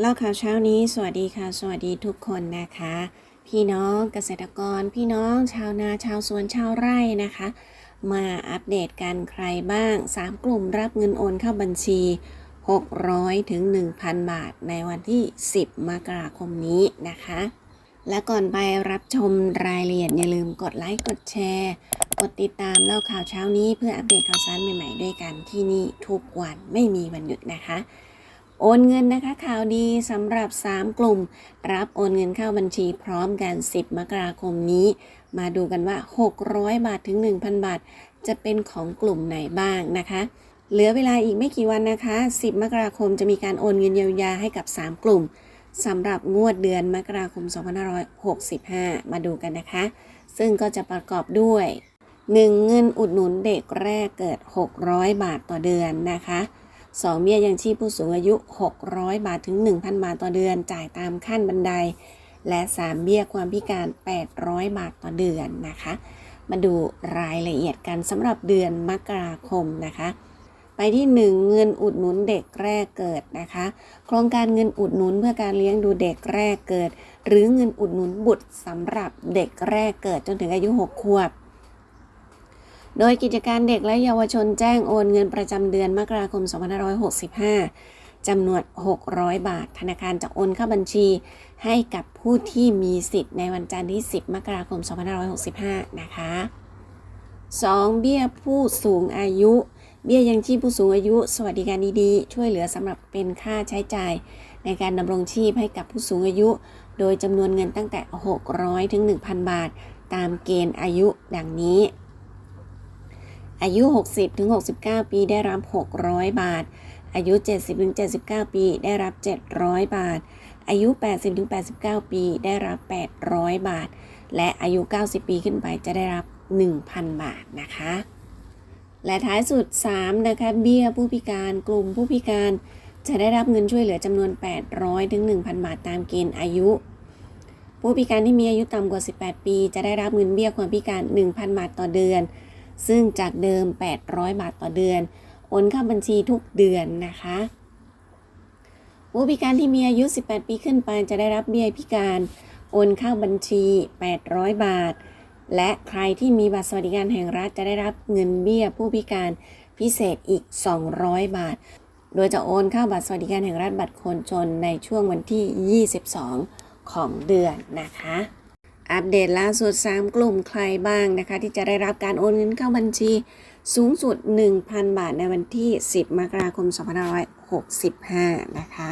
เล่าข่าวเช้านี้ สวัสดีค่ะ สวัสดีทุกคนนะคะ พี่น้องเกษตรกร พี่น้องชาวนาชาวสวนชาวไร่นะคะ มาอัปเดตกันใครบ้าง 3 กลุ่มรับเงินโอนเข้าบัญชี 600ถึง1,000 บาทในวันที่ 10 มกราคมนี้นะคะ และก่อนไปรับชมรายละเอียดอย่าลืมกดไลค์กดแชร์ กดติดตามเล่าข่าวเช้านี้เพื่ออัปเดตข่าวสารใหม่ๆด้วยกันที่นี่ทุกวันไม่มีวันหยุดนะคะ โอนเงินนะคะข่าวดีสำหรับ 3 กลุ่ม รับโอนเงินเข้าบัญชีพร้อมกัน 10 มกราคมนี้ มาดูกันว่า 600 บาทถึง 1,000 บาท จะเป็นของกลุ่มไหนบ้างนะคะ เหลือเวลาอีกไม่กี่วันนะคะ 10 มกราคมจะมีการโอนเงินเยียวยาให้กับ 3 กลุ่มสำหรับงวดเดือนมกราคม 2565 มาดูกันนะคะ ซึ่งก็จะประกอบด้วย 1. เงินอุดหนุนเด็กแรกเกิด 600 บาทต่อเดือนนะคะ 2. เบี้ยยังชีพผู้สูงอายุ 600 บาทถึง 1,000 บาทต่อเดือน จ่ายตามขั้นบันได และ 3 เบี้ยความพิการ 800 บาทต่อเดือนนะคะ มาดูรายละเอียดกันสำหรับเดือนมกราคมนะคะไปที่ 1 เงินอุดหนุนเด็กแรกเกิดนะคะ โครงการเงินอุดหนุนเพื่อการเลี้ยงดูเด็กแรกเกิด หรือเงินอุดหนุนบุตรสำหรับเด็กแรกเกิดจนถึงอายุ 6 ขวบ โดยกิจการเด็กและเยาวชนแจ้งโอนเงินประจำเดือนมกราคม 2565 จำนวน 600 บาท ธนาคารจะโอนเข้าบัญชีให้กับผู้ที่มีสิทธิ์ในวันจันทร์ที่ 10 มกราคม 2565 นะคะ 2. เบี้ยผู้สูงอายุ เบี้ยยังชีพผู้สูงอายุ สวัสดิการดีๆ ช่วยเหลือสำหรับเป็นค่าใช้จ่าย ในการดำรงชีพให้กับผู้สูงอายุ โดยจำนวนเงินตั้งแต่ 600 ถึง 1,000 บาท ตามเกณฑ์อายุดังนี้ อายุ 60-69 ปีได้รับ 600 บาท อายุ 70-79 ปีได้รับ 700 บาท อายุ 80-89 ปีได้รับ 800 บาท และอายุ 90 ปีขึ้นไปจะได้รับ 1,000 บาทนะคะ และท้ายสุด 3 นะคะ เบี้ยผู้พิการกลุ่มผู้พิการจะได้รับเงินช่วยเหลือจำนวน 800ถึง1,000 บาทตามเกณฑ์อายุ ผู้พิการที่มีอายุต่ำกว่า 18 ปี จะได้รับเงินเบี้ยความพิการ 1,000 บาทต่อเดือน ซึ่งจากเดิม 800 บาทต่อเดือน โอนเข้าบัญชีทุกเดือนนะคะผู้พิการที่มีอายุ 18 ปีขึ้นไปจะได้รับเบี้ยพิการ โอนเข้าบัญชี 800 บาท และใครที่มีบัตรสวัสดิการแห่งรัฐจะได้รับเงินเบี้ยผู้พิการพิเศษอีก 200 บาท โดยจะโอนเข้าบัตรสวัสดิการแห่งรัฐบัตรคนจนในช่วงวันที่ 22 ของเดือนนะคะ อัปเดตล่าสุด 3 กลุ่มใครบ้างนะคะ ที่จะได้รับการโอนเงินเข้าบัญชี สูงสุด 1,000 บาทในวันที่ 10 มกราคม 2565 นะคะ